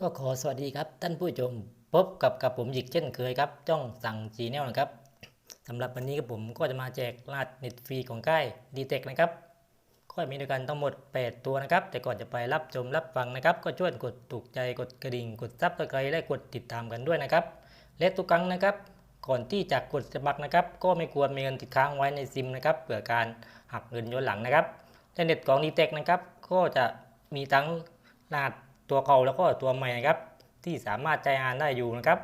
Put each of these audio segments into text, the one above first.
ก็ขอสวัสดีครับท่านผู้ชมพบกับกับผมหยิกเช่นเคยครับ จ้องสั่งจีแนลนะครับสำหรับวันนี้กับผมก็จะมาแจกรหัสเน็ตฟรีของค่ายดีเทคนะครับก็มีด้วยกันทั้งหมด 8 ตัวนะครับ แต่ก่อนจะไปรับชมรับฟังนะครับ ก็ช่วยกดถูกใจกดกระดิ่ง กดซับสไครต์และกดติดตามกันด้วยนะครับ และทุกครั้งนะครับ ก่อนที่จะกดสมัครนะครับ ก็ไม่ควรมีเงินติดค้างไว้ในซิมนะครับเผื่อการหักเงินย้อนหลังนะครับและเน็ตของดีเทคนะครับก็จะมีทั้งรหัส ตัวเก่าแล้วก็ตัวใหม่นะครับ ที่สามารถใจอ่านได้อยู่นะครับ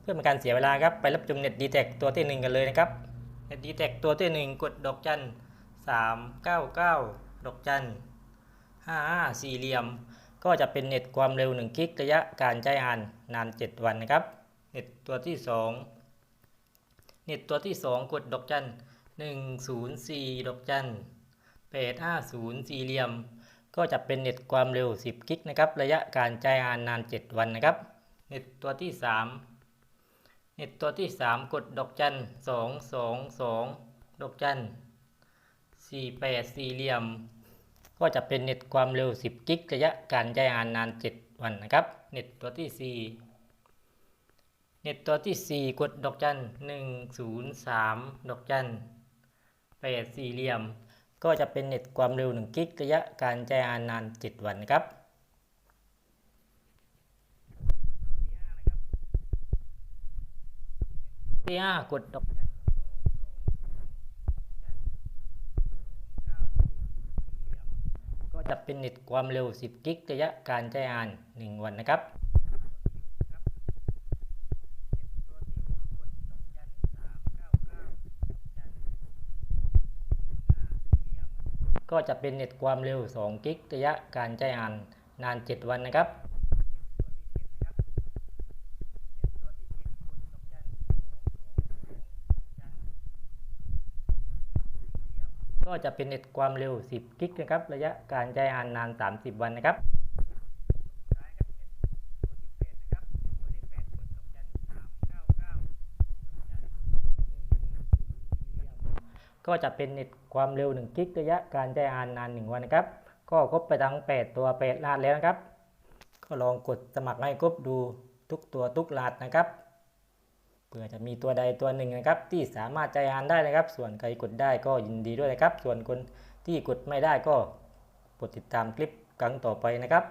เพื่อเป็นการเสียเวลาครับไปรับชมเน็ตดีเทคตัวที่หนึ่งกันเลยนะครับเน็ตดีเทคตัวที่หนึ่งกดดอกจันสามเก้าเก้าดอกจันห้าห้าสี่เหลี่ยม ก็จะเป็นเน็ตความเร็ว 1 กิกระยะการใช้งานนาน 7 วันนะครับ เน็ตตัวที่ 2 เน็ตตัวที่ 2 กดดอกจัน104 ดอกจัน850สี่เหลี่ยม ก็จะเป็นเน็ตความเร็ว 10 กิกนะครับ ระยะการใช้งานนาน 7 วันนะครับ เน็ตตัวที่ 3 เน็ตตัวที่ 3 กดดอกจัน222ดอกจัน48สี่เหลี่ยม ก็จะเป็นเน็ตความเร็ว 10 กิก ระยะการใช้งานนาน 7 วันนะครับ เน็ตตัวที่ 4เน็ตตัวที่ 4 กดดอกจัน103 ดอกจัน8สี่เหลี่ยม ก็จะเป็นเน็ตความเร็ว 1 กิกระยะการใช้งานนาน 7 วันนะครับที่5กดดอกจันก็จะเป็นเน็ตความเร็ว 10 กิกระยะการใช้งาน 1 วันนะครับ ก็จะเป็นเน็ตความเร็ว2กิกระยะการใช้งานนาน 7 วันนะครับก็จะเป็นเน็ตความเร็ว 10 กิกนะครับ ระยะการใช้งานนาน 30 วันนะครับ ก็จะเป็นเน็ตความเร็ว1กิกระยะการใช้งานนาน 1 วันนะครับ ก็ครบไปทั้ง 8 ตัว8รหัสแล้วนะครับ ก็ลองกดสมัครให้ครบดูทุกตัวทุกรหัสนะครับเผื่อจะมีตัวใดตัวหนึ่งนะครับ ที่สามารถใจอ่านได้นะครับ ส่วนใครกดได้ก็ยินดีด้วยนะครับ ส่วนคนที่กดไม่ได้ก็กดติดตามคลิปครั้งต่อไปนะครับ